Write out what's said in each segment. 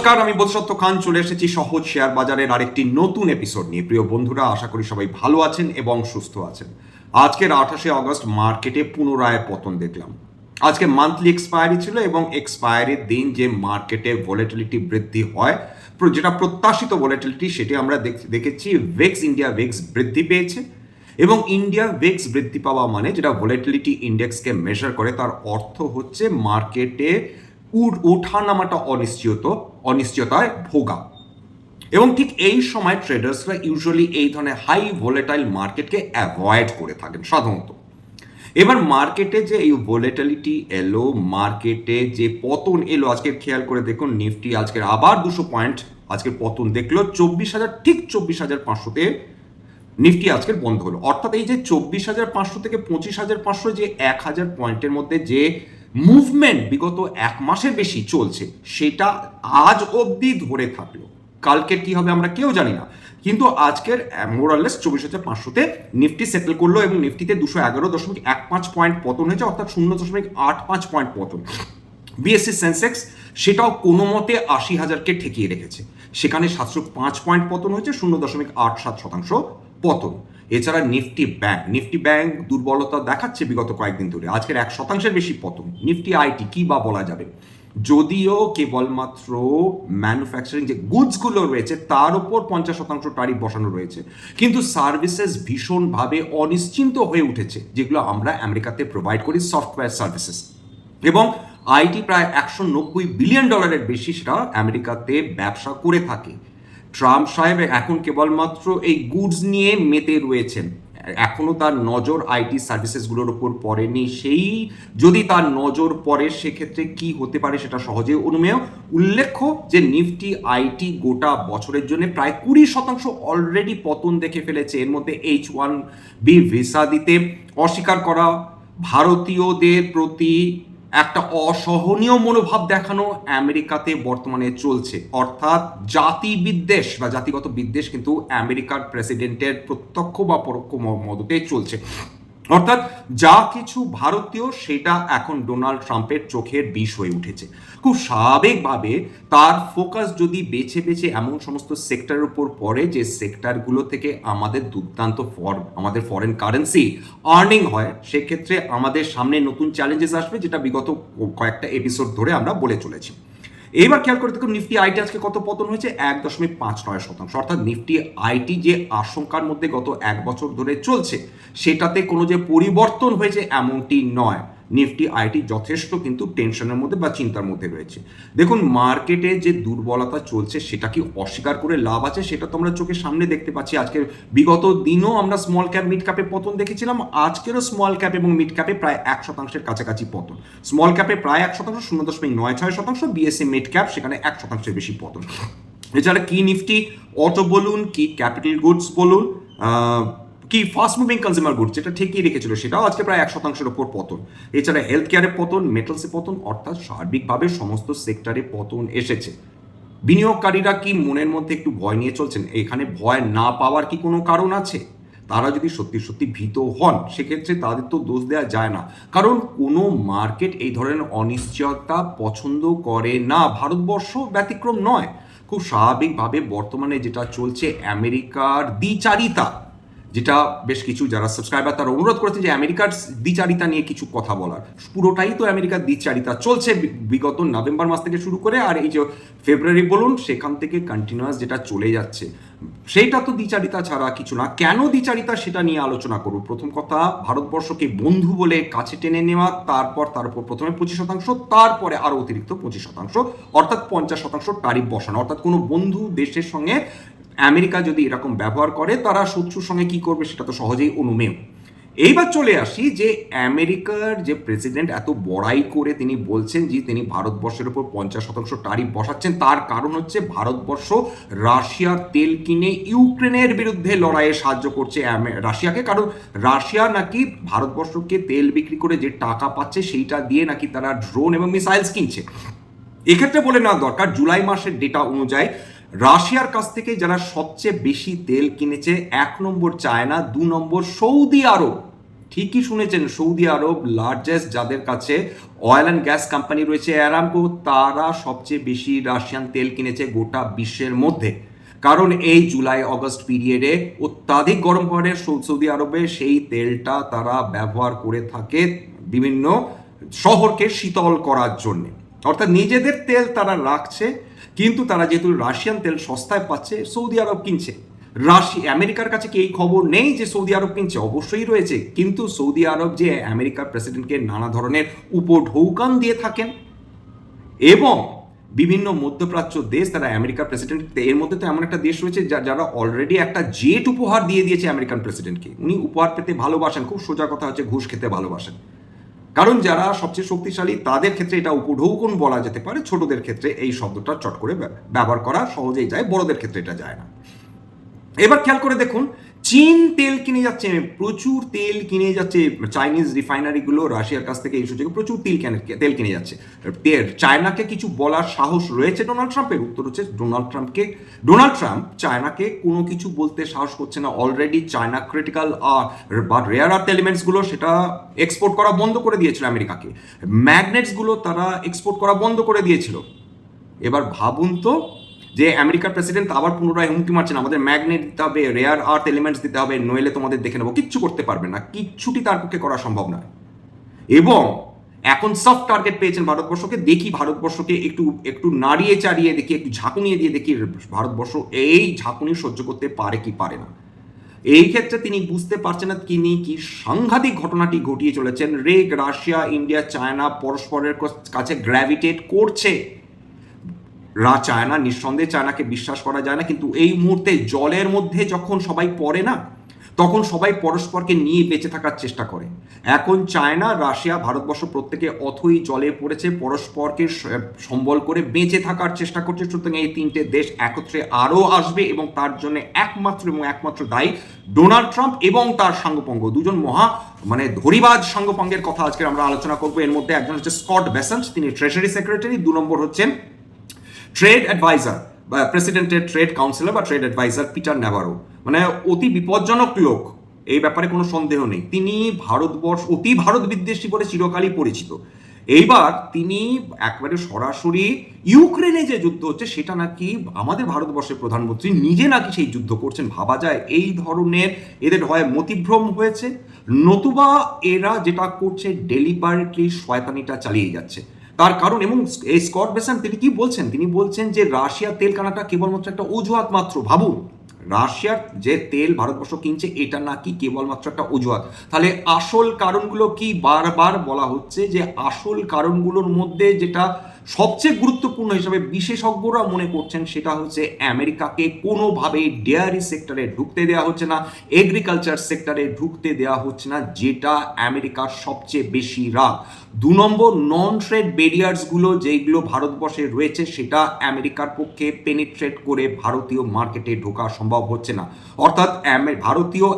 নমস্কার, আমি বোধসত্ত্ব খান, চলে এসেছি সহজ শেয়ার বাজারের আরেকটি নতুন এপিসোড নিয়ে। প্রিয় বন্ধুরা, আশা করি সবাই ভালো আছেন এবং সুস্থ আছেন। আজকের আঠাশে আগস্ট মার্কেটে পুনরায় পতন দেখলাম। আজকে মান্থলি এক্সপায়ারি ছিল এবং এক্সপায়ারির দিন যে মার্কেটে ভোলেটিলিটি বৃদ্ধি হয় যেটা প্রত্যাশিত ভোলেটিলিটি সেটি আমরা দেখ- দেখেছি ভেক্স ইন্ডিয়া ভেক্স বৃদ্ধি পেয়েছে এবং ইন্ডিয়া ভেক্স বৃদ্ধি পাওয়া মানে যেটা ভোলেটিলিটি ইন্ডেক্সকে মেজার করে, তার অর্থ হচ্ছে মার্কেটে উঠ- ওঠানামাটা অনিশ্চিত অনিশ্চয়তায় ভোগা। এবং ঠিক এই সময় ট্রেডার্সরা ইউজুয়ালি এই ধরনের হাই ভোলেটাইল মার্কেটকে অ্যাভয়েড করে থাকেন সাধারণত। এবার মার্কেটে যে এই ভোলেটালিটি এলো মার্কেটে যে পতন এলো, আজকের খেয়াল করে দেখুন, নিফটি আজকের আবার দুশো পয়েন্ট আজকের পতন দেখল, চব্বিশ হাজার, ঠিক চব্বিশ হাজার পাঁচশোতে নিফটি আজকের বন্ধ হলো। অর্থাৎ এই যে চব্বিশ হাজার পাঁচশো থেকে পঁচিশ হাজার পাঁচশো যে এক হাজার পয়েন্টের মধ্যে যে মুভমেন্ট বিগত এক মাসের বেশি চলছে, সেটা আজ অবধি ধরে থাকল। কালকের কি হবে আমরা কেউ জানি না, কিন্তু আজকের মোরালেস চব্বিশ হাজার পাঁচশোতে নিফটি সেটেল করল এবং নিফটিতে দুশো এগারো দশমিক এক পাঁচ পয়েন্ট পতন হয়েছে, অর্থাৎ শূন্য দশমিক আট পাঁচ পয়েন্ট পতন। বিএসসি সেন্সেক্স সেটাও কোনো মতে আশি হাজারকে ঠেকিয়ে রেখেছে। সেখানে সাতশো পাঁচ পয়েন্ট পতন হয়েছে, শূন্য দশমিক আট সাত শতাংশ পতন। এছাড়া নিফটি ব্যাংক নিফটি ব্যাংক দুর্বলতা দেখাচ্ছে বিগত কয়েকদিন ধরে। আজকের এক শতাংশের বেশি পতন। নিফটি আইটি কি বা বলা যাবে? যদিও কেবলমাত্র ম্যানুফ্যাকচারিং যে গুডসগুলো রয়েছে, তার উপর পঞ্চাশ শতাংশ টারিফ বসানো রয়েছে। কিন্তু সার্ভিসেস ভীষণভাবে অনিশ্চিন্ত হয়ে উঠেছে, যেগুলো আমরা আমেরিকাতে প্রোভাইড করি সফটওয়্যার সার্ভিসেস এবং আইটি প্রায় একশো নব্বই বিলিয়ন ডলারের বেশি সেটা আমেরিকাতে ব্যবসা করে থাকে। ট্রাম্প সাহেব এখন কেবলমাত্র এই গুডস নিয়ে মেতে রয়েছেন। এখনও তার নজর আইটি সার্ভিসেসগুলোর উপর পড়েনি। সেই যদি তার নজর পড়ে, সেক্ষেত্রে কি হতে পারে সেটা সহজে অনুমেয়। উল্লেখ্য যে নিফটি আইটি গোটা বছরের জন্য প্রায় কুড়ি শতাংশ অলরেডি পতন দেখে ফেলেছে। এর মধ্যে এইচ ওয়ান বি ভিসা দিতে অস্বীকার করা ভারতীয়দের প্রতি একটা অসহনীয় মনোভাব দেখানো আমেরিকাতে বর্তমানে চলছে। অর্থাৎ জাতি বিদ্বেষ বা জাতিগত বিদ্বেষ কিন্তু আমেরিকার প্রেসিডেন্টের প্রত্যক্ষ বা পরোক্ষ মদতে চলছে। অর্থাৎ যা কিছু ভারতীয়, সেটা এখন ডোনাল্ড ট্রাম্পের চোখের বিষ হয়ে উঠেছে। খুব স্বাভাবিকভাবে তার ফোকাস যদি বেছে বেছে এমন সমস্ত সেক্টরের উপর পড়ে, যে সেক্টরগুলো থেকে আমাদের দুর্দান্ত ফর, আমাদের ফরেন কারেন্সি আর্নিং হয়, সেক্ষেত্রে আমাদের সামনে নতুন চ্যালেঞ্জেস আসবে, যেটা বিগত কয়েকটা এপিসোড ধরে আমরা বলে চলেছি। এইবার খেয়াল করে দেখুন নিফটি আইটি আজকে কত পতন হয়েছে? এক দশমিক পাঁচ নয় শতাংশ। অর্থাৎ নিফটি আইটি যে আশঙ্কার মধ্যে গত এক বছর ধরে চলছে, সেটাতে কোনো যে পরিবর্তন হয়েছে এমনটি নয়। নিফটি, আইটি যথেষ্ট কিন্তু টেনশনের মধ্যে বা চিন্তার মধ্যে রয়েছে। দেখুন, মার্কেটে যে দুর্বলতা চলছে, সেটা কি অস্বীকার করে লাভ আছে? সেটা তো আমরা চোখের সামনে দেখতে পাচ্ছি। আজকে বিগত দিনও আমরা স্মল ক্যাপ মিড ক্যাপে পতন দেখেছিলাম। আজকেরও স্মল ক্যাপ এবং মিড ক্যাপে প্রায় এক শতাংশের কাছাকাছি পতন। স্মল ক্যাপে প্রায় এক শতাংশ, শূন্য দশমিক নয় ছয় শতাংশ। বিএসসি মিড ক্যাপ সেখানে এক শতাংশের বেশি পতন। এছাড়া কি নিফটি? অটো বলুন, কি ক্যাপিটাল গুডস বলুন কি ফাস্ট মুভিং কনজিউমার গুডস যেটা ঠিকই রেখেছিল সেটাও আজকে প্রায় এক শতাংশের ওপর পতন। এছাড়া হেলথ কেয়ারে পতন মেটালসে পতন, অর্থাৎ সার্বিকভাবে সমস্ত সেক্টরে পতন এসেছে। বিনিয়োগকারীরা কি মনের মধ্যে একটু ভয় নিয়ে চলছেন? এখানে ভয় না পাওয়ার কি কোনো কারণ আছে? তারা যদি সত্যি সত্যি ভীত হন, সেক্ষেত্রে তাদের তো দোষ দেওয়া যায় না। কারণ কোনো মার্কেট এই ধরনের অনিশ্চয়তা পছন্দ করে না। ভারতবর্ষ ব্যতিক্রম নয়। খুব স্বাভাবিকভাবে বর্তমানে যেটা চলছে, আমেরিকার দ্বিচারিতা। যেটা বেশ কিছু যারা সাবস্ক্রাইবার তারা অনুরোধ করেছে যে আমেরিকার দ্বিচারিতা নিয়ে কিছু কথা বলার। পুরোটাই তো আমেরিকার দ্বিচারিতা চলছে বিগত নভেম্বর মাস থেকে শুরু করে আর এই যে ফেব্রুয়ারি বলুন, সেখান থেকে কন্টিনিউয়াস যেটা চলে যাচ্ছে, সেইটা তো দ্বিচারিতা ছাড়া কিছু না। কেন দ্বিচারিতা সেটা নিয়ে আলোচনা করব? প্রথম কথা, ভারতবর্ষকে বন্ধু বলে কাছে টেনে নেওয়া, তারপর তার উপর প্রথমে পঁচিশ শতাংশ, তারপরে আরও অতিরিক্ত পঁচিশ শতাংশ, অর্থাৎ পঞ্চাশ শতাংশ টারিফ বসানো। অর্থাৎ কোনো বন্ধু দেশের সঙ্গে আমেরিকা যদি এরকম ব্যবহার করে, তারা শত্রুর সঙ্গে কি করবে সেটা তো সহজেই অনুমেয়। এইবার চলে আসি যে আমেরিকার যে প্রেসিডেন্ট এত বড়াই করে তিনি বলছেন যে তিনি ভারতবর্ষের উপর পঞ্চাশ শতাংশ টারিফ বসাচ্ছেন, তার কারণ হচ্ছে ভারতবর্ষ রাশিয়ার তেল কিনে ইউক্রেনের বিরুদ্ধে লড়াইয়ে সাহায্য করছে রাশিয়াকে। কারণ রাশিয়া নাকি ভারতবর্ষকে তেল বিক্রি করে যে টাকা পাচ্ছে সেইটা দিয়ে নাকি তারা ড্রোন এবং মিসাইলস কিনছে। এক্ষেত্রে বলে নেওয়া দরকার, জুলাই মাসের ডেটা অনুযায়ী রাশিয়ার কাছ থেকে যারা সবচেয়ে বেশি তেল কিনেছে, এক নম্বর চায়না, দু নম্বর সৌদি আরব। ঠিকই শুনেছেন, সৌদি আরব লার্জেস্ট যাদের কাছে অয়েল অ্যান্ড গ্যাস কোম্পানি রয়েছে অ্যারামকো তারা সবচেয়ে বেশি রাশিয়ান তেল কিনেছে গোটা বিশ্বের মধ্যে। কারণ এই জুলাই, অগস্ট পিরিয়ডে অত্যাধিক গরম পড়ে সৌদি আরবে সেই তেলটা তারা ব্যবহার করে থাকে বিভিন্ন শহরকে শীতল করার জন্য। অর্থাৎ নিজেদের তেল তারা রাখছে কিন্তু তারা যেহেতু রাশিয়ান তেল সস্তায় পাচ্ছে, সৌদি আরব কিনছে। রাশি, আমেরিকার কাছে কি এই খবর নেই যে সৌদি আরব কিনছে? অবশ্যই রয়েছে। কিন্তু সৌদি আরব যে আমেরিকার প্রেসিডেন্টকে নানা ধরনের উপঢৌকান দিয়ে থাকেন এবং বিভিন্ন মধ্যপ্রাচ্য দেশ, তারা আমেরিকার প্রেসিডেন্ট, এর মধ্যে তো এমন একটা দেশ রয়েছে যা- যারা অলরেডি একটা জেট উপহার দিয়ে দিয়েছে আমেরিকান প্রেসিডেন্টকে। উনি উপহার পেতে ভালোবাসেন, খুব সোজা কথা হচ্ছে ঘুষ খেতে ভালোবাসেন। কারণ যারা সবচেয়ে শক্তিশালী, তাদের ক্ষেত্রে এটা উপঢৌকন বলা যেতে পারে, ছোটদের ক্ষেত্রে এই শব্দটা চট করে ব্য- ব্যবহার করা সহজেই যায়, বড়দের ক্ষেত্রে এটা যায় না। এবার খেয়াল করে দেখুন চীন তেল কিনে যাচ্ছে, প্রচুর তেল কিনে যাচ্ছে চাইনিজ রিফাইনারিগুলো রাশিয়ার কাছ থেকে এই সুযোগে প্রচুর তেল কেনে, তেল কিনে যাচ্ছে। চায়নাকে কিছু বলার সাহস রয়েছে ডোনাল্ড ট্রাম্পের? উত্তর হচ্ছে ডোনাল্ড ট্রাম্পকে, ডোনাল্ড ট্রাম্প চায়নাকে কোনো কিছু বলতে সাহস করছে না। অলরেডি চায়না ক্রিটিক্যাল বা রেয়ার আর্থ এলিমেন্টসগুলো সেটা এক্সপোর্ট করা বন্ধ করে দিয়েছিল আমেরিকাকে। ম্যাগনেটসগুলো তারা এক্সপোর্ট করা বন্ধ করে দিয়েছিল। এবার ভাবুন তো যে আমেরিকার প্রেসিডেন্ট আবার পুনরায় হুমকি মারছেন, আমাদের ম্যাগনেট দিতে হবে রেয়ার আর্থ এলিমেন্টস দিতে হবে, নইলে তোমাদের দেখে নেব, কিচ্ছু করতে পারবে না, কিচ্ছুটি তার পক্ষে করা সম্ভব নয়। এবং এখন সফট টার্গেট পেয়েছেন ভারতবর্ষকে, দেখি ভারতবর্ষকে একটু একটু নাড়িয়ে চাড়িয়ে দেখি, একটু ঝাঁকুনিয়ে দিয়ে দেখি ভারতবর্ষ এই ঝাঁকুনি সহ্য করতে পারে কি পারে না। এই ক্ষেত্রে তিনি বুঝতে পারছেন না তিনি কি সাংঘাতিক ঘটনাটি ঘটিয়ে চলেছেন। রেগ, রাশিয়া, ইন্ডিয়া, চায়না পরস্পরের কাছে গ্র্যাভিটেট করছে। রা চায়না নিঃসন্দেহে চায়নাকে বিশ্বাস করা যায় না। কিন্তু এই মুহূর্তে জলের মধ্যে যখন সবাই পড়ে না, তখন সবাই পরস্পরকে নিয়ে বেঁচে থাকার চেষ্টা করে। এখন চায়না রাশিয়া, ভারতবর্ষ প্রত্যেকে অথই জলে পড়েছে, পরস্পরকে সম্বল করে বেঁচে থাকার চেষ্টা করছে। সুতরাং এই তিনটে দেশ একত্রে আরও আসবে এবং তার জন্য একমাত্র এবং একমাত্র দায়ী ডোনাল্ড ট্রাম্প এবং তার সাঙ্গপঙ্গ। দুজন মহা মানে ধরিবাজ সাঙ্গপঙ্গের কথা আজকে আমরা আলোচনা করব। এর মধ্যে একজন হচ্ছে স্কট বেসেন্ট, তিনি ট্রেজারি সেক্রেটারি দু নম্বর হচ্ছেন ট্রেড অ্যাডভাইজার বা প্রেসিডেন্টের ট্রেড কাউন্সিলর বা ট্রেড অ্যাডভাইজার পিটার নেভারো মানে অতি বিপজ্জনক লোক এই ব্যাপারে কোনো সন্দেহ নেই। তিনি ভারতবর্ষ, অতি ভারত বিদ্বেষী বলে চিরকালই পরিচিত। এইবার তিনি একবারে সরাসরি ইউক্রেনে যে যুদ্ধ হচ্ছে, সেটা নাকি আমাদের ভারতবর্ষের প্রধানমন্ত্রী নিজে নাকি সেই যুদ্ধ করছেন, ভাবা যায়? এই ধরনের এদের হয় মতিভ্রম হয়েছে। নতুবা এরা যেটা করছে ডেলিবারেটলি শয়তানিটা চালিয়ে যাচ্ছে। তার কারণ এবং এই স্কট বেসান, তিনি কি বলছেন? তিনি বলছেন যে রাশিয়ার তেল কানাটা কেবলমাত্র একটা অজুহাত মাত্র, ভাবুন। রাশিয়ার যে তেল ভারতবর্ষ কিনছে, এটা নাকি কেবলমাত্র একটা অজুহাত। তাহলে আসল কারণগুলো কি বারবার বলা হচ্ছে যে আসল কারণগুলোর মধ্যে যেটা সবচেয়ে গুরুত্বপূর্ণ হিসাবে বিশেষজ্ঞরা মনে করছেন সেটা হচ্ছে আমেরিকাকে কোনোভাবেই ডেয়ারি সেক্টরে ঢুকতে দেওয়া হচ্ছে না এগ্রিকালচার সেক্টরে ঢুকতে দেওয়া হচ্ছে না, যেটা আমেরিকার সবচেয়ে বেশি রাগ। দু নম্বর নন ট্রেড ব্যারিয়ার্সগুলো যেইগুলো ভারতবর্ষে রয়েছে, সেটা আমেরিকার পক্ষে পেনিট্রেট করে ভারতীয় মার্কেটে ঢোকা সম্ভব হচ্ছে না। অর্থাৎ ভারতীয়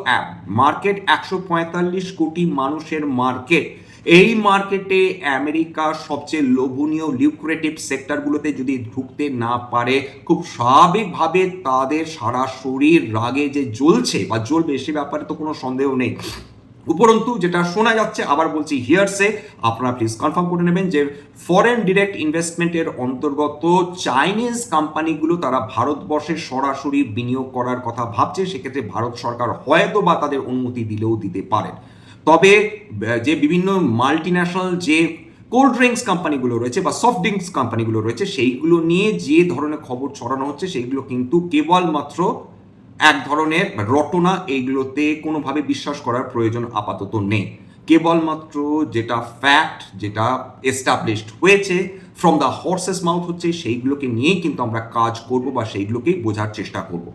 মার্কেট একশো পঁয়তাল্লিশ কোটি মানুষের মার্কেট এই মার্কেটে আমেরিকার সবচেয়ে লোভনীয় লিউক্রেটিভ সেক্টরগুলোতে যদি ঢুকতে না পারে, খুব স্বাভাবিকভাবে তাদের সারা শরীর রাগে যে জ্বলছে বা জ্বলবে সে ব্যাপারে তো কোনো সন্দেহ নেই। উপরন্তু যেটা শোনা যাচ্ছে, আবার বলছি হিয়ারসে আপনারা প্লিজ কনফার্ম করে নেবেন যে ফরেন ডিরেক্ট ইনভেস্টমেন্টের অন্তর্গত চাইনিজ কোম্পানিগুলো তারা ভারতবর্ষে সরাসরি বিনিয়োগ করার কথা ভাবছে। সেক্ষেত্রে ভারত সরকার হয়তো বা তাদের অনুমতি দিলেও দিতে পারেন তবে যে বিভিন্ন মাল্টি যে কোল্ড ড্রিঙ্কস কোম্পানিগুলো রয়েছে বা সফট ড্রিঙ্কস কোম্পানিগুলো রয়েছে, সেইগুলো নিয়ে যে ধরনের খবর ছড়ানো হচ্ছে সেইগুলো কিন্তু কেবলমাত্র এক ধরনের রটনা, এইগুলোতে কোনোভাবে বিশ্বাস করার প্রয়োজন আপাতত নেই। কেবলমাত্র যেটা ফ্যাক্ট যেটা এস্টাবলিশড হয়েছে ফ্রম দ্য হর্সেস মাউথ হচ্ছে, সেইগুলোকে নিয়েই কিন্তু আমরা কাজ করব বা সেইগুলোকেই বোঝার চেষ্টা করব।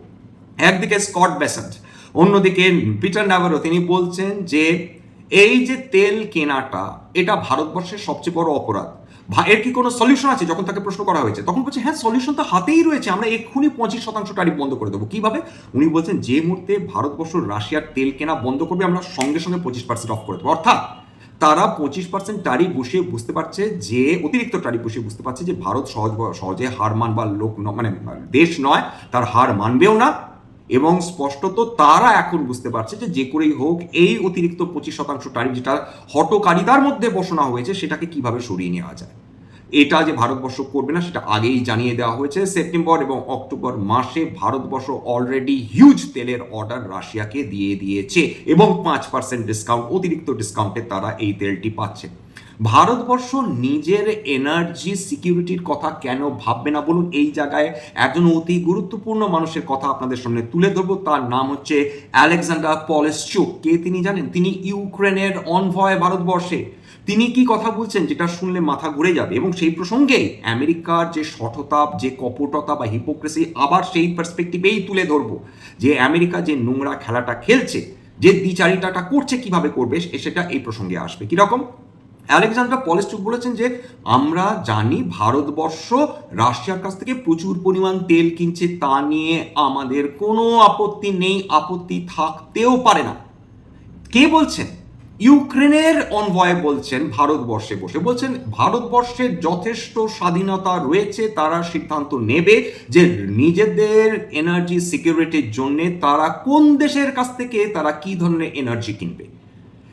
একদিকে স্কট বেসেন্ট, অন্যদিকে পিটার নাভারো, তিনি বলছেন যে এই যে তেল কেনাটা, এটা ভারতবর্ষের সবচেয়ে বড় অপরাধ। এর কি কোনো সলিউশন আছে? যখন তাকে প্রশ্ন করা হয়েছে, তখন বলছে হ্যাঁ সলিউশন তো হাতেই রয়েছে, আমরা এক্ষুনি পঁচিশ শতাংশ টারিফ বন্ধ করে দেবো। কীভাবে? উনি বলছেন, যে মুহূর্তে ভারতবর্ষ রাশিয়ার তেল কেনা বন্ধ করবে, আমরা সঙ্গে সঙ্গে পঁচিশ পার্সেন্ট অফ করে দেবো। অর্থাৎ, তারা পঁচিশ পার্সেন্ট টারিফ বসিয়ে বুঝতে পারছে যে, অতিরিক্ত টারিফ বসিয়ে বুঝতে পারছে যে, ভারত সহজ, সহজে হার মানবার লোক মানে দেশ নয়, তার হার মানবেও না। এবং স্পষ্টত তারা এখন বুঝতে পারছে যে যে করেই হোক, এই অতিরিক্ত পঁচিশ শতাংশ ট্যারিফ যেটা হটকারিতার মধ্যে বসানো হয়েছে, সেটাকে কীভাবে সরিয়ে নেওয়া যায়? এটা যে ভারতবর্ষ করবে না, সেটা আগেই জানিয়ে দেওয়া হয়েছে। সেপ্টেম্বর এবং অক্টোবর মাসে ভারতবর্ষ অলরেডি হিউজ তেলের অর্ডার রাশিয়াকে দিয়ে দিয়েছে এবং পাঁচ পার্সেন্ট ডিসকাউন্ট অতিরিক্ত ডিসকাউন্টে তারা এই তেলটি পাচ্ছে। ভারতবর্ষ নিজের এনার্জি সিকিউরিটির কথা কেন ভাববে না বলুন? এই জায়গায় একজন অতি গুরুত্বপূর্ণ মানুষের কথা আপনাদের সামনে তুলে ধরবো। তার নাম হচ্ছে আলেকজান্ডার পলেসচুক কে তিনি জানেন? তিনি ইউক্রেনের অনভয় ভারতবর্ষে। তিনি কি কথা বলছেন যেটা শুনলে মাথা ঘুরে যাবে? এবং সেই প্রসঙ্গে আমেরিকার যে সঠতা, যে কপটতা বা হিপোক্রেসি আবার সেই পার্সপেক্টিভেই তুলে ধরবো। যে আমেরিকা যে নোংরা খেলাটা খেলছে, যে দ্বিচারিতাটা করছে, কীভাবে করবে সেটা এই প্রসঙ্গে আসবে। কীরকম? আলেকজান্ডার পলেস্টুক বলেছেন যে, আমরা জানি ভারতবর্ষ রাশিয়ার কাছ থেকে প্রচুর পরিমাণ তেল কিনছে, তা নিয়ে আমাদের কোনো আপত্তি নেই, আপত্তি থাকতেও পারে না। কে বলছেন? ইউক্রেনের অনভয়ে বলছেন ভারতবর্ষে বসে। বলছেন ভারতবর্ষের যথেষ্ট স্বাধীনতা রয়েছে, তারা সিদ্ধান্ত নেবে যে নিজেদের এনার্জি সিকিউরিটির জন্য তারা কোন দেশের কাছ থেকে তারা কি ধরনের এনার্জি কিনবে।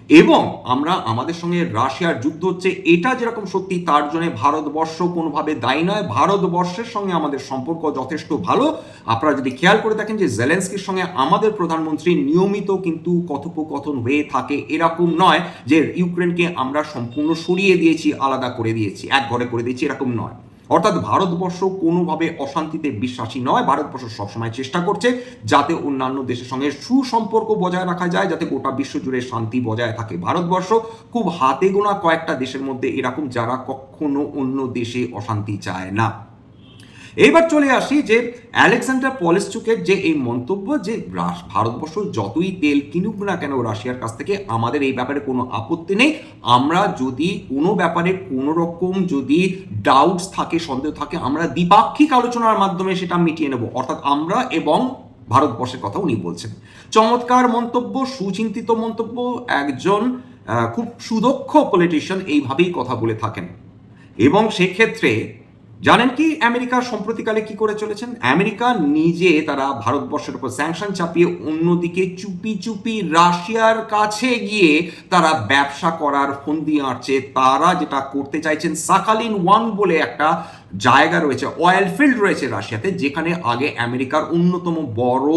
এবং আমরা আমাদের সঙ্গে রাশিয়ার যুদ্ধ হচ্ছে, এটা যেরকম সত্যি, তার জন্য ভারতবর্ষ কোনোভাবে দায়ী নয়। ভারতবর্ষের সঙ্গে আমাদের সম্পর্ক যথেষ্ট ভালো। আপনারা যদি খেয়াল করে দেখেন যে জেলেন্সকির সঙ্গে আমাদের প্রধানমন্ত্রী নিয়মিত কিন্তু কথোপকথন হয়ে থাকে, এরকম নয় যে ইউক্রেনকে আমরা সম্পূর্ণ সরিয়ে দিয়েছি, আলাদা করে দিয়েছি, এক ঘরে করে দিয়েছি, এরকম নয়। অর্থাৎ ভারতবর্ষ কোনোভাবে অশান্তিতে বিশ্বাসী নয়। ভারতবর্ষ সবসময় চেষ্টা করছে যাতে অন্যান্য দেশের সঙ্গে সুসম্পর্ক বজায় রাখা যায়, যাতে গোটা বিশ্ব জুড়ে শান্তি বজায় থাকে। ভারতবর্ষ খুব হাতে গোনা কয়েকটা দেশের মধ্যে এরকম যারা কখনো অন্য দেশে অশান্তি চায় না। এইবার চলে আসি যে আলেকজান্ডার পলিসচুকের যে এই মন্তব্য যে ভারতবর্ষ যতই তেল কিনুক না কেন রাশিয়ার কাছ থেকে, আমাদের এই ব্যাপারে কোনো আপত্তি নেই। আমরা যদি কোনো ব্যাপারে কোনো রকম যদি ডাউটস থাকে, সন্দেহ থাকে, আমরা দ্বিপাক্ষিক আলোচনার মাধ্যমে সেটা মিটিয়ে নেব। অর্থাৎ আমরা এবং ভারতবর্ষের কথা উনি বলছেন। চমৎকার মন্তব্য, সুচিন্তিত মন্তব্য, একজন খুব সুদক্ষ পলিটিশিয়ান এইভাবেই কথা বলে থাকেন। এবং সেক্ষেত্রে জানেন কি আমেরিকা সম্প্রতিকালে কি করে চলেছেন? আমেরিকা নিজে তারা ভারতবর্ষের উপর স্যাংশন চাপিয়ে অন্যদিকে চুপি চুপি রাশিয়ার কাছে গিয়ে তারা ব্যবসা করার ফন্দি আঁটছে। তারা যেটা করতে চাইছেন সাকালিন ওয়ান বলে একটা জায়গা রয়েছে অয়েল ফিল্ড রয়েছে রাশিয়াতে, যেখানে আগে আমেরিকার অন্যতম বড়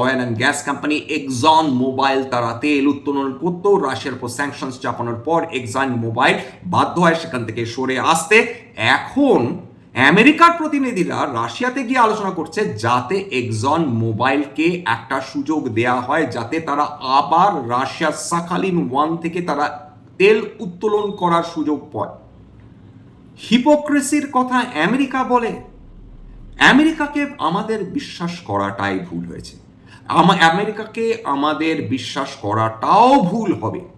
oil and gas company Exxon Mobil তারা তেল উত্তোলন করতো। রাশিয়ার উপর স্যাংশন চাপানোর পর এক্সন মোবাইল বাধ্য হয় সেখান থেকে সরে আসতে। এখন আমেরিকার প্রতিনিধিরা রাশিয়াতে গিয়ে আলোচনা করছে যাতে এক্সন মোবাইলকে একটা সুযোগ দেয়া হয় যাতে তারা আবার রাশিয়ার সাখালিন ওয়ান থেকে তারা তেল উত্তোলন করার সুযোগ পায়। হিপোক্রেসির কথা আমেরিকা বলে। আমেরিকাকে আমাদের বিশ্বাস করাটাই ভুল হয়েছে। আমা- আমেরিকাকে আমাদের বিশ্বাস করাটাও ভুল হবে।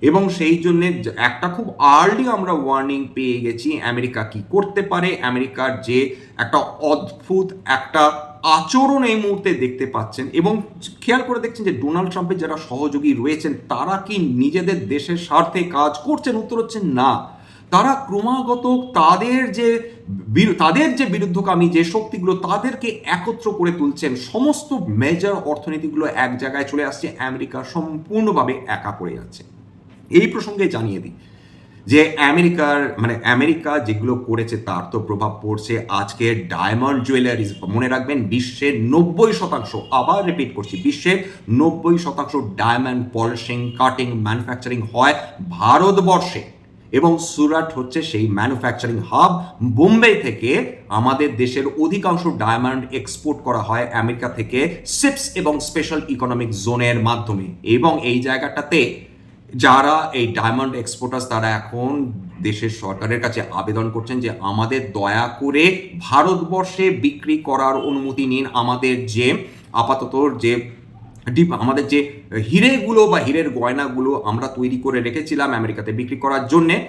এবং সেই জন্য একটা খুব আর্লি আমরা ওয়ার্নিং পেয়ে গেছি আমেরিকা কি করতে পারে। আমেরিকার যে একটা অদ্ভুত একটা আচরণ এই মুহূর্তে দেখতে পাচ্ছেন এবং খেয়াল করে দেখছেন যে ডোনাল্ড ট্রাম্পের যারা সহযোগী রয়েছেন, তারা কি নিজেদের দেশের স্বার্থে কাজ করছেন? উত্তর হচ্ছে না। তারা ক্রমাগত তাদের যে তাদের যে বিরুদ্ধকামী যে শক্তিগুলো, তাদেরকে একত্র করে তুলছেন। সমস্ত মেজর অর্থনীতিগুলো এক জায়গায় চলে আসছে, আমেরিকা সম্পূর্ণভাবে একা পড়ে যাচ্ছে এই প্রসঙ্গে জানিয়ে দিই যে আমেরিকার মানে আমেরিকা যেগুলো করেছে তার তো প্রভাব পড়ছে আজকে ডায়মন্ড জুয়েলারিজ, মনে রাখবেন বিশ্বের নব্বই শতাংশ, আবার রিপিট করছি বিশ্বের নব্বই শতাংশ ডায়মন্ড পলিশিং, কাটিং ম্যানুফ্যাকচারিং হয় ভারতবর্ষে। এবং সুরাট হচ্ছে সেই ম্যানুফ্যাকচারিং হাব বোম্বে থেকে আমাদের দেশের অধিকাংশ ডায়মন্ড এক্সপোর্ট করা হয় আমেরিকা থেকে সিপস এবং স্পেশাল ইকোনমিক জোনের মাধ্যমে। এবং এই জায়গাটাতে যারা এই ডায়মন্ড এক্সপোর্টার্স তারা এখন দেশের সরকারের কাছে আবেদন করছেন যে আমাদের দয়া করে ভারতবর্ষে বিক্রি করার অনুমতি নিন। আমাদের যে আপাতত যে ডিপ, আমাদের যে হিরেগুলো বা হীরের গয়নাগুলো আমরা তৈরি করে রেখেছিলাম আমেরিকাতে বিক্রি করার জন্যে,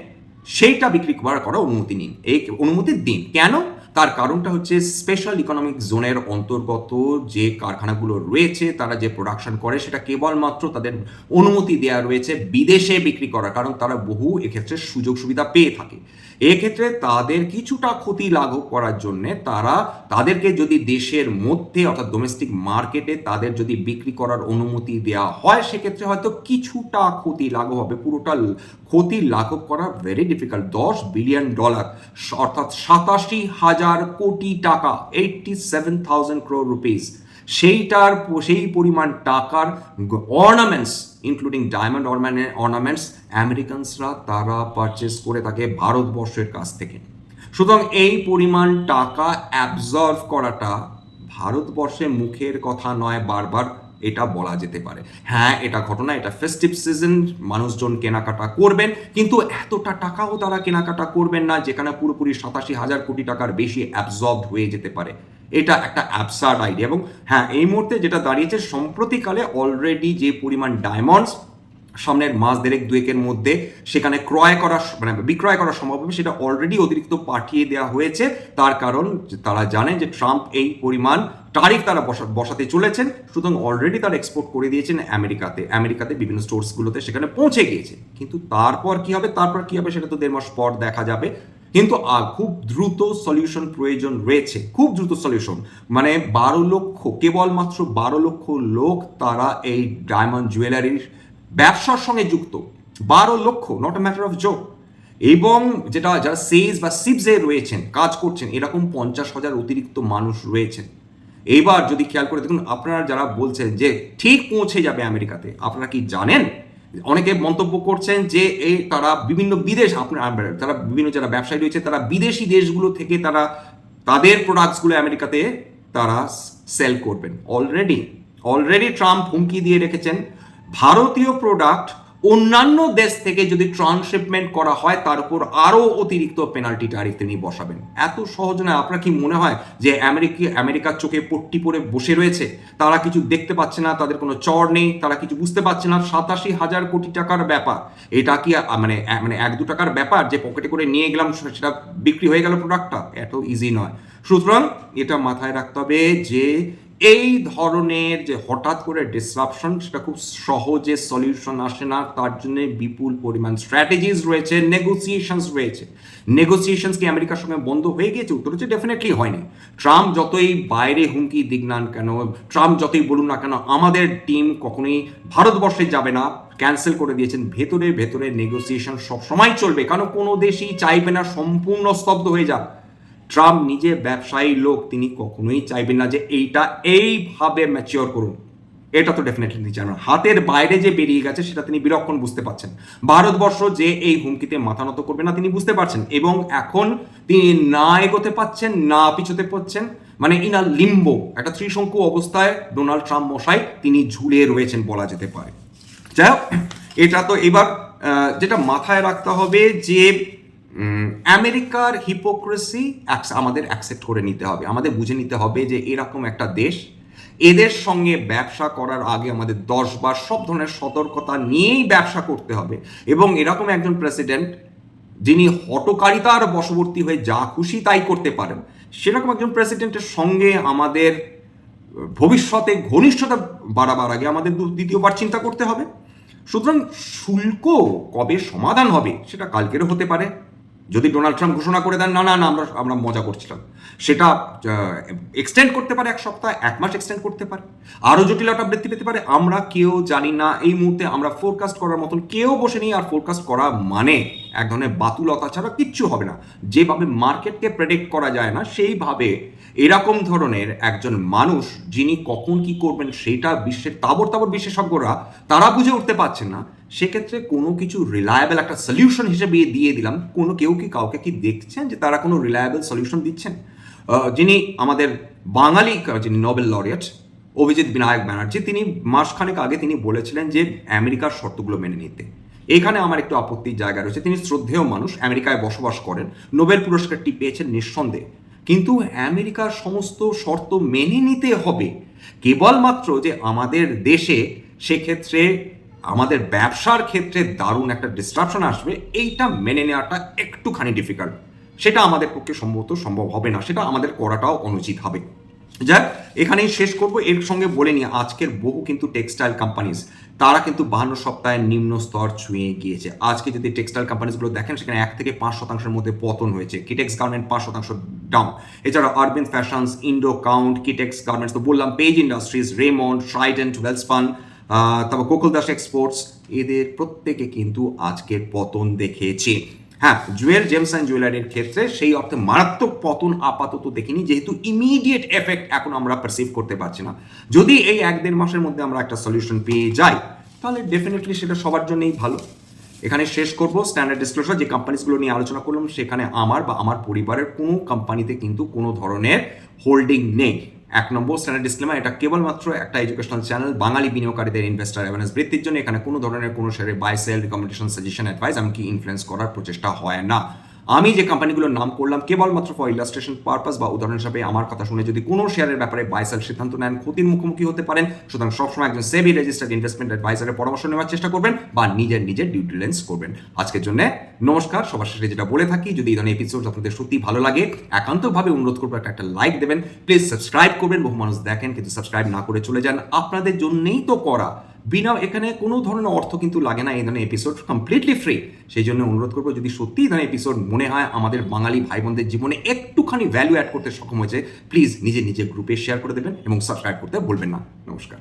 সেইটা বিক্রি করার করার অনুমতি নিন। এই অনুমতি দিন। কেন? তার কারণটা হচ্ছে স্পেশাল ইকোনমিক জোনের অন্তর্গত যে কারখানাগুলো রয়েছে, তারা যে প্রোডাকশন করে সেটা কেবলমাত্র তাদের অনুমতি দেওয়া রয়েছে বিদেশে বিক্রি করার, কারণ তারা বহু এক্ষেত্রে সুযোগ সুবিধা পেয়ে থাকে। এক্ষেত্রে তাদের কিছুটা ক্ষতি লাঘব করার জন্যে তারা তাদেরকে যদি দেশের মধ্যে, অর্থাৎ ডোমেস্টিক মার্কেটে তাদের যদি বিক্রি করার অনুমতি দেওয়া হয়, সেক্ষেত্রে হয়তো কিছুটা ক্ষতি লাঘব হবে। পুরোটা ক্ষতি লাঘব করা ভেরি ডিফিকাল্ট দশ বিলিয়ন ডলার অর্থাৎ সাতাশি হাজার কোটি টাকা eighty seven thousand crore rupees সেইটার, সেই পরিমাণ টাকার অর্নামেন্টস ইনক্লুডিং ডায়মন্ড অর্নামেন্টস আমেরিকানসরা তারা পারচেস করে থাকে ভারতবর্ষের কাছ থেকে। সুতরাং এই পরিমাণ টাকা অ্যাবজর্ভ করাটা ভারতবর্ষে মুখের কথা নয় বারবার। এটা বলা যেতে পারে। হ্যাঁ এটা ঘটনা, এটা ফেস্টিভ সিজন মানুষজন কেনাকাটা করবেন, কিন্তু এতটা টাকাও তারা কেনাকাটা করবেন না, যেখানে পুরোপুরি সাতাশি হাজার কোটি টাকার বেশি অ্যাবজর্ব হয়ে যেতে পারে। এটা একটা অ্যাবসার্ড আইডিয়া এবং হ্যাঁ এই মুহূর্তে যেটা দাঁড়িয়েছে, সম্প্রতিকালে অলরেডি যে পরিমাণ ডায়মন্ডস সামনের মাস দেড়েক দুয়েকের মধ্যে সেখানে ক্রয় করা মানে বিক্রয় করা সম্ভব হবে, সেটা অলরেডি অতিরিক্ত পাঠিয়ে দেওয়া হয়েছে। তার কারণ তারা জানেন যে ট্রাম্প এই পরিমাণ তারিখ তারা বসা- বসাতে চলেছেন, সুতরাং অলরেডি তারা এক্সপোর্ট করে দিয়েছেন আমেরিকাতে। আমেরিকাতে বিভিন্ন স্টোর্সগুলোতে সেখানে পৌঁছে গিয়েছে। কিন্তু তারপর কি হবে? তারপর কি হবে সেটা তো দেড় মাস পর দেখা যাবে। কিন্তু খুব দ্রুত সলিউশন প্রয়োজন রয়েছে। খুব দ্রুত সলিউশন মানে বারো লক্ষ কেবলমাত্র বারো লক্ষ লোক তারা এই ডায়মন্ড জুয়েলারির ব্যবসার সঙ্গে যুক্ত। বারো লক্ষ not a matter of joke এবং যেটা, যারা সেজ বা সিপসে রয়েছেন, কাজ করছেন, এরকম পঞ্চাশ হাজার অতিরিক্ত মানুষ রয়েছেন। এইবার যদি খেয়াল করে দেখুন, আপনারা যারা বলছেন যে ঠিক পৌঁছে যাবে আমেরিকাতে, আপনারা কি জানেন? অনেকে মন্তব্য করছেন যে এই তারা বিভিন্ন বিদেশ আপনার তারা বিভিন্ন যারা ব্যবসায়ী রয়েছে, তারা বিদেশি দেশগুলো থেকে তারা তাদের প্রোডাক্টসগুলো আমেরিকাতে তারা সেল করবেন। অলরেডি অলরেডি ট্রাম্প হুমকি দিয়ে রেখেছেন। ভারতীয় প্রোডাক্ট অন্যান্য দেশ থেকে যদি ট্রান্সশিপমেন্ট করা হয়, তার উপর আরও অতিরিক্ত পেনাল্টি ট্যারিফ তিনি বসাবেন। এত সহজ নয়। আপনার কি মনে হয় যে আমেরিকা, আমেরিকার চোখে পট্টি পরে বসে রয়েছে? তারা কিছু দেখতে পাচ্ছে না, তাদের কোনো চর নেই, তারা কিছু বুঝতে পারছে না। সাতাশি হাজার কোটি টাকার ব্যাপার। এটা কি মানে মানে এক দু টাকার ব্যাপার যে পকেটে করে নিয়ে গেলাম সেটা বিক্রি হয়ে গেল প্রোডাক্টটা এত ইজি নয়। সুতরাং এটা মাথায় রাখতে হবে যে এই ধরনের যে হঠাৎ করে ডিসরাপশন সেটা খুব সহজে সলিউশন আসে না। তার জন্য বিপুল পরিমাণ স্ট্র্যাটেজিস রয়েছে নেগোসিয়েশনস রয়েছে। নেগোসিয়েশনস কি আমেরিকার সঙ্গে বন্ধ হয়ে গিয়েছে? উত্তর হচ্ছে ডেফিনেটলি হয়নি। ট্রাম্প যতই বাইরে হুমকি দিক না কেন, ট্রাম্প যতই বলুন না কেন, আমাদের টিম কখনোই ভারতবর্ষে যাবে না। ক্যান্সেল করে দিয়েছেন। ভেতরে ভেতরে নেগোসিয়েশন সবসময় চলবে। কারণ কোনো দেশই চাইবে না সম্পূর্ণ স্তব্ধ হয়ে যাক। ট্রাম্প নিজে ব্যবসায়ী লোক, তিনি কখনোই চাইবেন না যে এইটা এইভাবে ম্যাচিওর করুন। এটা তো ডেফিনেটলি চান না। হাতের বাইরে যে বেরিয়ে গেছে, সেটা তিনি বিলক্ষণ বুঝতে পারছেন। ভারতবর্ষ যে এই হুমকিতে মাথা নত করবে না, তিনি বুঝতে পারছেন। এবং এখন তিনি না এগোতে পাচ্ছেন না পিছোতে পাচ্ছেন মানে ইন আ লিম্বো একটা ত্রিশঙ্কু অবস্থায় ডোনাল্ড ট্রাম্প মশাই তিনি ঝুলে রয়েছেন বলা যেতে পারে। যাই হোক, এটা তো এবার যেটা মাথায় রাখতে হবে যে আমেরিকার হিপোক্রেসি আমাদের অ্যাকসেপ্ট করে নিতে হবে। আমাদের বুঝে নিতে হবে যে এরকম একটা দেশ, এদের সঙ্গে ব্যবসা করার আগে আমাদের দশ বার সব ধরনের সতর্কতা নিয়েই ব্যবসা করতে হবে। এবং এরকম একজন প্রেসিডেন্ট যিনি হটকারিতার বশবর্তী হয়ে যা খুশি তাই করতে পারেন, সেরকম একজন প্রেসিডেন্টের সঙ্গে আমাদের ভবিষ্যতে ঘনিষ্ঠতা বাড়াবার আগে আমাদের দ্বিতীয়বার চিন্তা করতে হবে। সুতরাং শুল্ক কবে সমাধান হবে সেটা কালকেরও হতে পারে। যদি ডোনাল্ড ট্রাম্প ঘোষণা করে দেন, না না না, আমরা আমরা মজা করছিলাম। সেটা এক্সটেন্ড করতে পারে এক সপ্তাহ, এক মাস এক্সটেন্ড করতে পারে। আরও জটিলতা বৃদ্ধি পেতে পারে। আমরা কেউ জানি না, এই মুহূর্তে আমরা ফোরকাস্ট করার মতন কেউ বসে নেই, আর ফোরকাস্ট করা মানে এক ধরনের বাতুলতা ছাড়া কিচ্ছু হবে না। যেভাবে মার্কেটকে প্রেডিক্ট করা যায় না, সেইভাবে এরকম ধরনের একজন মানুষ যিনি কখন কি করবেন সেটা বিশ্বের তাবর তাবর বিশেষজ্ঞরা তারা বুঝে উঠতে পারছেন না। সেক্ষেত্রে কোনো কিছু রিলায়েবল একটা সলিউশন হিসেবে দিয়ে দিলাম। কোনো কেউ কি কাউকে কি দেখছেন যে তারা কোনো রিলায়েবল সলিউশন দিচ্ছেন? যিনি আমাদের বাঙালি, যিনি নোবেল লরিয়েট অভিজিৎ বিনায়ক ব্যানার্জি, তিনি মাসখানেক আগে তিনি বলেছিলেন যে আমেরিকার শর্তগুলো মেনে নিতে। এখানে আমার একটু আপত্তির জায়গা রয়েছে। তিনি শ্রদ্ধেয় মানুষ, আমেরিকায় বসবাস করেন, নোবেল পুরস্কারটি পেয়েছেন নিঃসন্দেহে। কিন্তু আমেরিকার সমস্ত শর্ত মেনে নিতে হবে। কেবলমাত্র যে আমাদের দেশে সেক্ষেত্রে আমাদের ব্যবসার ক্ষেত্রে দারুণ একটা ডিস্ট্রাকশন আসবে, এইটা মেনে নেওয়াটা একটুখানি ডিফিকাল্ট সেটা আমাদের পক্ষে সম্ভবত সম্ভব হবে না, সেটা আমাদের করাটাও অনুচিত হবে। যাক, এখানেই শেষ করব। এর সঙ্গে বলে নিই, আজকের বহু কিন্তু টেক্সটাইল কোম্পানিজ তারা কিন্তু বাহান্ন সপ্তাহের নিম্ন স্তর ছুঁয়ে গিয়েছে। আজকে যদি টেক্সটাইল কোম্পানিজগুলো দেখেন, সেখানে এক থেকে পাঁচ শতাংশের মধ্যে পতন হয়েছে। কিটেক্স গার্মেন্ট পাঁচ শতাংশ ডাউন এছাড়া আরবিন fashions Indo count Kitex garments তো বললাম Page Industries Raymond Trident Welspun তারপর গোকুল দাস এক্সপোর্টস এদের প্রত্যেকে কিন্তু আজকের পতন দেখেছে। হ্যাঁ জুয়েল জেমস অ্যান্ড জুয়েলারির ক্ষেত্রে সেই অর্থে মারাত্মক পতন আপাতত দেখিনি, যেহেতু ইমিডিয়েট এফেক্ট এখন আমরা পারসিভ করতে পারছি না। যদি এই এক দেড় মাসের মধ্যে আমরা একটা সলিউশন পেয়ে যাই, তাহলে ডেফিনেটলি সেটা সবার জন্যই ভালো। এখানে শেষ করব স্ট্যান্ডার্ড ডিসক্লোজার যে কোম্পানিসগুলো নিয়ে আলোচনা করলাম, সেখানে আমার বা আমার পরিবারের কোনো কোম্পানিতে কিন্তু কোনো ধরনের হোল্ডিং নেই। এক নম্বর স্ট্যান্ডার্ড ডিসক্লেমার এটা কেবলমাত্র একটা এডুকেশনাল চ্যানেল বাঙালি বিনিয়োগকারীদের ইনভেস্টার অ্যাওয়ারনেস বৃদ্ধির জন্য। এখানে কোনো ধরনের কোনো শেয়ারের buy sell recommendation suggestion advice এমনকি ইনফ্লুয়েন্স করার প্রচেষ্টা হয় না। আমি যে কোম্পানিগুলোর নাম করলাম কেবলমাত্র ফর ইলাস্ট্রেশন পারপাস বা উদাহরণ হিসাবে আমার কথা শুনে যদি কোনো শেয়ারের ব্যাপারে বাইসাল সিদ্ধান্ত নেন, ক্ষতির মুখোমুখি হতে পারেন। সুতরাং সবসময় একজন সেবি রেজিস্টার্ড ইনভেস্টমেন্ট অ্যাডভাইসারের পরামর্শ নেওয়ার চেষ্টা করবেন বা নিজের নিজের ডিউ ডিলিজেন্স করবেন। আজকের জন্য নমস্কার, সবার শেষে যেটা বলে থাকি, যদি এই ধরনের এপিসোড আপনাদের সত্যি ভালো লাগে, একান্তভাবে অনুরোধ করব একটা একটা লাইক দেবেন। প্লিজ সাবস্ক্রাইব করবেন, বহু মানুষ দেখেন, কিন্তু সাবস্ক্রাইব না করে চলে যান। আপনাদের জন্যেই তো করা। বিনা এখানে কোনো ধরনের অর্থ কিন্তু লাগে না, এই ধরনের এপিসোড কমপ্লিটলি ফ্রি সেই জন্য অনুরোধ করব, যদি সত্যি ধরনের এপিসোড মনে হয়, আমাদের বাঙালি ভাই বোনদের জীবনে একটুখানি ভ্যালু অ্যাড করতে সক্ষম হয়েছে প্লিজ নিজে নিজে গ্রুপে শেয়ার করে দেবেন এবং সাবস্ক্রাইব করতে বলবেন না। নমস্কার।